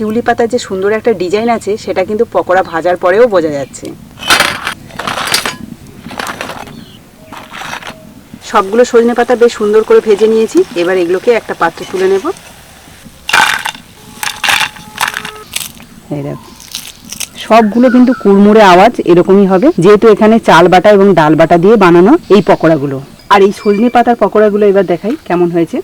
শিউলি পাতার যে সুন্দর একটা ডিজাইন আছে, সেটা কিন্তু পকোড়া ভাজার পরেও বোঝা যাচ্ছে। সবগুলো সজনে পাতা বেশ সুন্দর করে ভেজে নিয়েছি। এবার এগুলোকে একটা পাত্রে তুলে নেব। সবগুলো কিন্তু কুড়মুড়ে আওয়াজ, এরকমই হবে। যেহেতু এখানে চাল বাটা এবং ডাল বাটা দিয়ে বানানো এই পকোড়াগুলো। আর এই সজনে পাতার পকোড়াগুলো এবার দেখাই কেমন হয়েছে।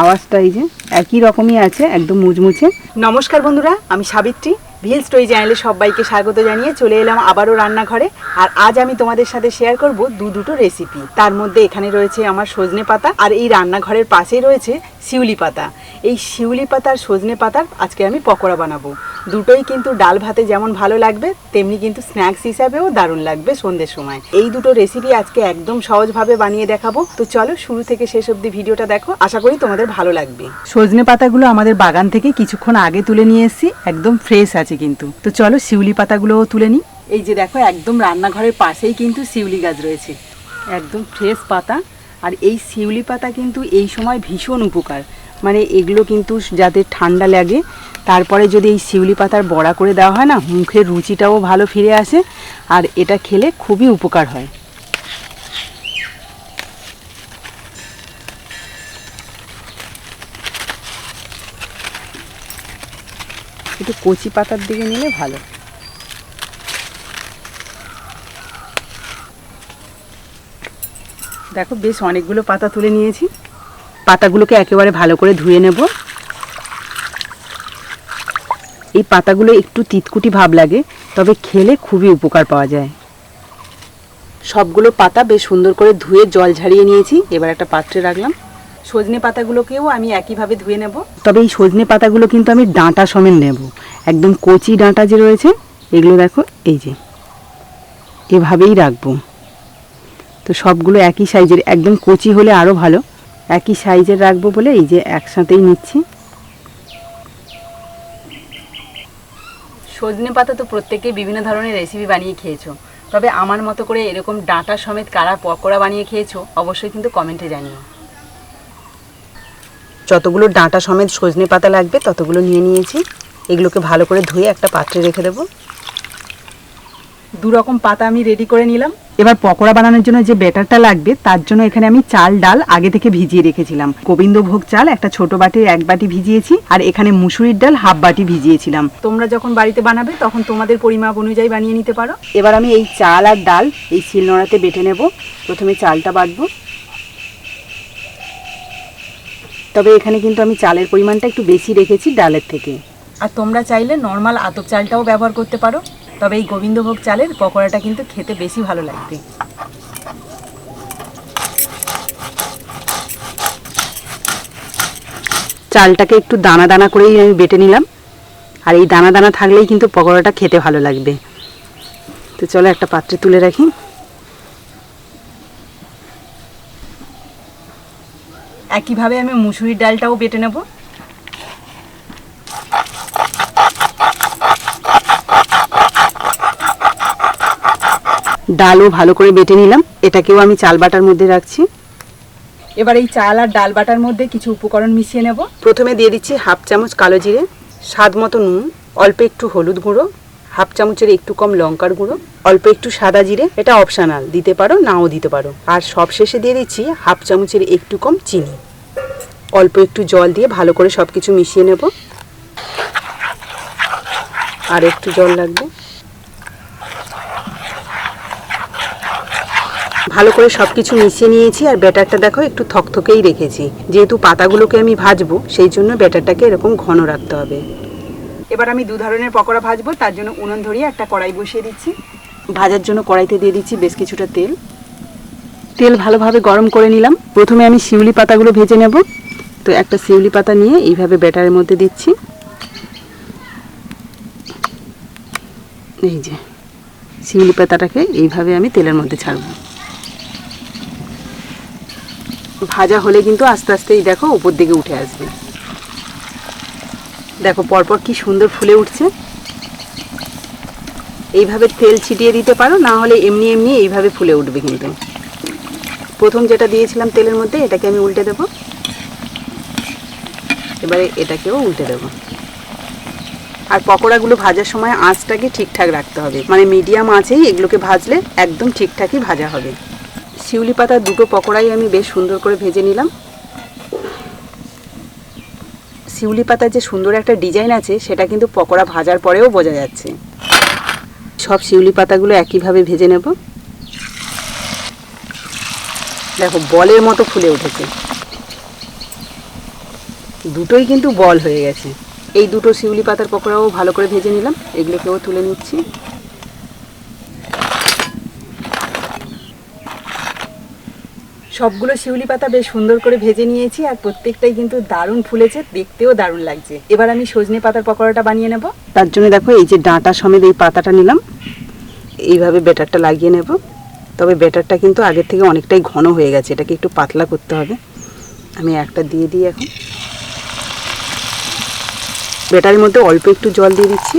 আওয়াজটা এই যে একই রকমই আছে, একদম মুচমুচে। নমস্কার বন্ধুরা, আমি সাবিত্রী। ভিল স্টোরি চ্যানেলে সবাইকে স্বাগত জানিয়ে চলে এলাম আবারও রান্নাঘরে। আর আজ আমি তোমাদের সাথে শেয়ার করব দু দুটো রেসিপি তার মধ্যে এখানে রয়েছে আমার সজনে পাতা, আর এই রান্নাঘরের পাশেই রয়েছে শিউলি পাতা। এই শিউলি পাতার সজনে পাতার আজকে আমি পকোড়া বানাবো। দুটোই কিন্তু ডাল ভাতে যেমন ভালো লাগবে, তেমনি কিন্তু স্ন্যাক্স হিসাবেও দারুণ লাগবে সন্ধ্যের সময়। এই দুটো রেসিপি আজকে একদম সহজভাবে বানিয়ে দেখাবো। তো চলো শুরু থেকে শেষ অবধি ভিডিওটা দেখো। আশা করি তোমাদের ভালো লাগবে। সজনে পাতাগুলো আমাদের বাগান থেকে কিছুক্ষণ আগে তুলে নিয়ে এসেছি, একদম ফ্রেশ আছে কিন্তু। তো চলো শিউলি পাতাগুলোও তুলে নিই। এই যে দেখো, একদম রান্নাঘরের পাশেই কিন্তু শিউলি গাছ রয়েছে। একদম ফ্রেশ পাতা। আর এই শিউলি পাতা কিন্তু এই সময় ভীষণ উপকার। মানে এগুলো কিন্তু যাদের ঠান্ডা লাগে তারপরে যদি এই শিউলি পাতার বড়া করে দেওয়া হয় না, মুখের রুচিটাও ভালো ফিরে আসে আর এটা খেলে খুবই উপকার হয়। একটু কচি পাতার দিকে নিলে ভালো। দেখো, বেশ অনেকগুলো পাতা তুলে নিয়েছি। পাতাগুলোকে একেবারে ভালো করে ধুয়ে নেব। এই পাতাগুলো একটু তিতকুটি ভাব লাগে তবে খেলে খুবই উপকার পাওয়া যায়। সবগুলো পাতা বেশ সুন্দর করে ধুয়ে জল ঝারিয়ে নিয়েছি এবার একটা পাত্রে রাখলাম। সজনে পাতাগুলোকেও আমি একইভাবে ধুয়ে নেব। তবে এই সজনে পাতাগুলো কিন্তু আমি ডাঁটা সমেত নেব। একদম কচি ডাঁটা যে রয়েছে এগুলো দেখো এই যে। এভাবেই রাখব। তো সবগুলো একই সাইজের একদম কচি হলে আরও ভালো। একই সাইজের রাখব বলে এই যে একসাথেই নিচ্ছি। সজনে পাতা তো প্রত্যেকে বিভিন্ন ধরনের রেসিপি বানিয়ে খেয়েছো। তবে আমার মতো করে এরকম ডাঁটা সমেত কারা পকোড়া বানিয়ে খেয়েছো, অবশ্যই কিন্তু কমেন্টে জানিও। যতগুলো ডাঁটা সমেত সজনে পাতা লাগবে, ততগুলো নিয়ে নিয়েছি। এগুলোকে ভালো করে ধুয়ে একটা পাত্রে রেখে দেবো। দু রকম পাতা আমি রেডি করে নিলাম। এবার পকোড়া বানানোর জন্য যে ব্যাটারটা লাগবে, তার জন্য এখানে আমি চাল, ডাল আগে থেকে ভিজিয়ে রেখেছিলাম। গোবিন্দভোগ চাল একটা ছোট বাটির এক বাটি ভিজিয়েছি, আর এখানে মুসুরির ডাল হাফ বাটি ভিজিয়েছিলাম। তোমরা যখন বাড়িতে বানাবে, তখন তোমাদের পরিমাপ অনুযায়ী বানিয়ে নিতে পারো। এবার আমি এই চাল আর ডাল এই শিলনোড়াতে বেটে নেব। প্রথমে চালটা বাটবো। তবে এখানে কিন্তু আমি চালের পরিমাণটা একটু বেশি রেখেছি ডালের থেকে। আর তোমরা চাইলে নর্মাল আতপ চালটাও ব্যবহার করতে পারো। তবে এই গোবিন্দভোগ চালের পকোড়াটা কিন্তু খেতে বেশি ভালো লাগবে। চালটাকে একটু দানা দানা করেই আমি বেটে নিলাম। আর এই দানা দানা থাকলেই কিন্তু পকোড়াটা খেতে ভালো লাগবে। তো চলো একটা পাত্রে তুলে রাখি। একইভাবে আমি মুসুরির ডালটাও বেটে নেব। ডালও ভালো করে বেটে নিলাম। এটাকেও আমি চাল বাটার মধ্যে রাখছি। এবার এই চাল আর ডাল বাটার মধ্যে কিছু উপকরণ মিশিয়ে নেব। প্রথমে দিয়ে দিচ্ছি হাফ চামচ কালো জিরে স্বাদ মতো নুন অল্প একটু হলুদ গুঁড়ো হাফ চামচের একটু কম লঙ্কার গুঁড়ো অল্প একটু সাদা জিরে এটা অপশনাল দিতে পারো নাও দিতে পারো। আর সবশেষে দিয়ে দিচ্ছি হাফ চামচের একটু কম চিনি। অল্প একটু জল দিয়ে ভালো করে সব কিছু মিশিয়ে নেব। আর একটু জল লাগবে। ভালো করে সব কিছু মিশিয়ে নিয়েছি আর ব্যাটারটা দেখো একটু থকথকেই রেখেছি। যেহেতু পাতাগুলোকে আমি ভাজবো, সেই জন্য ব্যাটারটাকে এরকম ঘন রাখতে হবে। এবার আমি দু ধরনের পকোড়া ভাজবো, তার জন্য উনুন ধরিয়ে একটা কড়াই বসিয়ে দিচ্ছি। ভাজার জন্য কড়াইতে দিয়ে দিচ্ছি বেশ কিছুটা তেল। তেল ভালোভাবে গরম করে নিলাম। প্রথমে আমি শিউলি পাতাগুলো ভেজে নেব। তো একটা শিউলি পাতা নিয়ে এইভাবে ব্যাটারের মধ্যে দিচ্ছি। এই যে, শিউলি পাতাটাকে এইভাবে আমি তেলের মধ্যে ছাড়বো। ভাজা হলে কিন্তু আস্তে আস্তে এই দেখো উপর দিকে উঠে আসবে। দেখো, পরপর কি সুন্দর ফুলে উঠছে। এইভাবে তেল ছিটিয়ে দিতে পারো, না হলে এমনি এমনি এইভাবে ফুলে উঠবে কিন্তু। প্রথম যেটা দিয়েছিলাম তেলের মধ্যে, এটাকে আমি উল্টে দেব। এবারে এটাকেও উল্টে দেব। আর পকোড়াগুলো ভাজার সময় আঁচটাকে ঠিকঠাক রাখতে হবে। মানে মিডিয়াম আঁচেই এগুলোকে ভাজলে একদম ঠিকঠাকই ভাজা হবে। শিউলি পাতার দুটো পকোড়াই আমি বেশ সুন্দর করে ভেজে নিলাম। শিউলি পাতার যে সুন্দর একটা ডিজাইন আছে, সেটা কিন্তু পকোড়া ভাজার পরেও বোঝা যাচ্ছে। সব শিউলি পাতাগুলো একইভাবে ভেজে নেব। দেখো, বলের মতো ফুলে উঠেছে। দুটোই কিন্তু বল হয়ে গেছে। এই দুটো শিউলি পাতার পকোড়াও ভালো করে ভেজে নিলাম। এগুলোকেও তুলে নিচ্ছি। সবগুলো শিউলি পাতা বেশ সুন্দর করে ভেজে নিয়েছি আর প্রত্যেকটাই কিন্তু দারুণ ফুলেছে, দেখতেও দারুণ লাগছে। এবার আমি সজনে পাতার পকোড়াটা বানিয়ে নেব। তার জন্য দেখো এই যে ডাঁটা সমেত এই পাতাটা নিলাম। এইভাবে বেটারটা লাগিয়ে নেব। তবে বেটারটা কিন্তু আগের থেকে অনেকটাই ঘন হয়ে গেছে, এটাকে একটু পাতলা করতে হবে। আমি একটা দিয়ে দিই এখন। বেটারের মধ্যে অল্প একটু জল দিয়ে দিচ্ছি।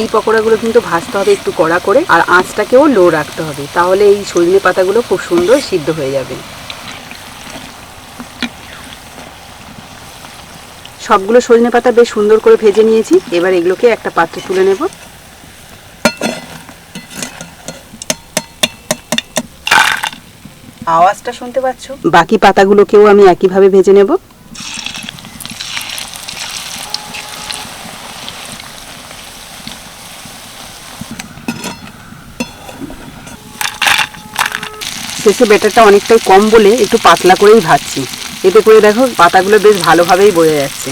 এই পকোড়াগুলো কিন্তু ভাজতে হবে একটু কড়া করে, আর আঁচটাকেও লো রাখতে হবে, তাহলে এই সজনে পাতাগুলো খুব সুন্দর সিদ্ধ হয়ে যাবে। সবগুলো সজনে পাতা বেশ সুন্দর করে ভেজে নিয়েছি, এবার এগুলোকে একটা পাত্রে তুলে নেব। আওয়াজটা শুনতে পাচ্ছ? বাকি পাতাগুলোকেও আমি একইভাবে ভেজে নেব। শেষে বেটারটা অনেকটাই কম বলে একটু পাতলা করেই ভাজছি। এতে করে দেখো, পাতাগুলো বেশ ভালোভাবেই বয়ে যাচ্ছে।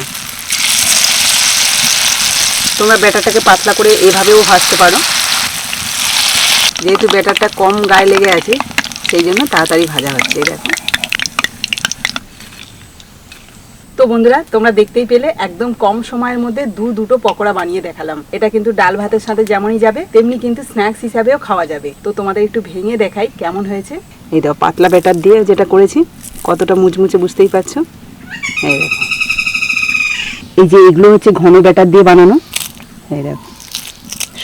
তোমরা ব্যাটারটাকে পাতলা করে এভাবেও ভাজতে পারো। যেহেতু ব্যাটারটা কম গায়ে লেগে আছে, সেই জন্য তাড়াতাড়ি ভাজা হচ্ছে দেখো। তো বন্ধুরা, তোমরা দেখতেই পেলে, একদম কম সময়ের মধ্যে দু দুটো পকোড়া বানিয়ে দেখালাম। এটা কিন্তু ডাল ভাতের সাথে যেমনই যাবে, তেমনি কিন্তু স্ন্যাক্স হিসাবেও খাওয়া যাবে। তো তোমাদের একটু ভেঙে দেখাই কেমন হয়েছে। এই দেখো, পাতলা ব্যাটার দিয়ে যেটা করেছি, কতটা মুচমুচে বুঝতেই পারছ? এই যে এগুলো হচ্ছে ঘন ব্যাটার দিয়ে বানানো।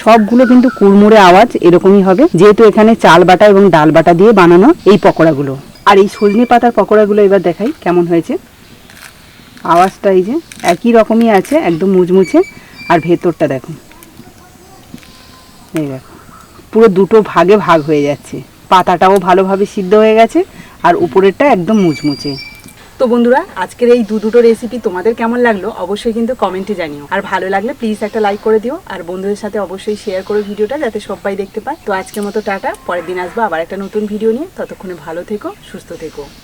সবগুলো কিন্তু কুড়মুড়ে আওয়াজ, এরকমই হবে। যেহেতু এখানে চাল বাটা এবং ডাল বাটা দিয়ে বানানো এই পকোড়াগুলো। আর এই সজনে পাতার পকোড়াগুলো এবার দেখাই কেমন হয়েছে। আওয়াজটা এই যে একই রকমই আছে, একদম মুচমুচে। আর ভেতরটা দেখো। এই দেখো। পুরো দুটো ভাগে ভাগ হয়ে যাচ্ছে। পাতাটাও ভালোভাবে সিদ্ধ হয়ে গেছে, আর উপরেরটা একদম মুচমুচে। তো বন্ধুরা, আজকের এই দু দুটো রেসিপি তোমাদের কেমন লাগল অবশ্যই কিন্তু কমেন্টে জানিও। আর ভালো লাগলে প্লিজ একটা লাইক করে দিও। আর বন্ধুদের সাথে অবশ্যই শেয়ার করো ভিডিওটা যাতে সবাই দেখতে পায়। তো আজকের মতো টাটা। পরের দিন আসব আবার একটা নতুন ভিডিও নিয়ে। ততক্ষণে ভালো থেকো, সুস্থ থেকো।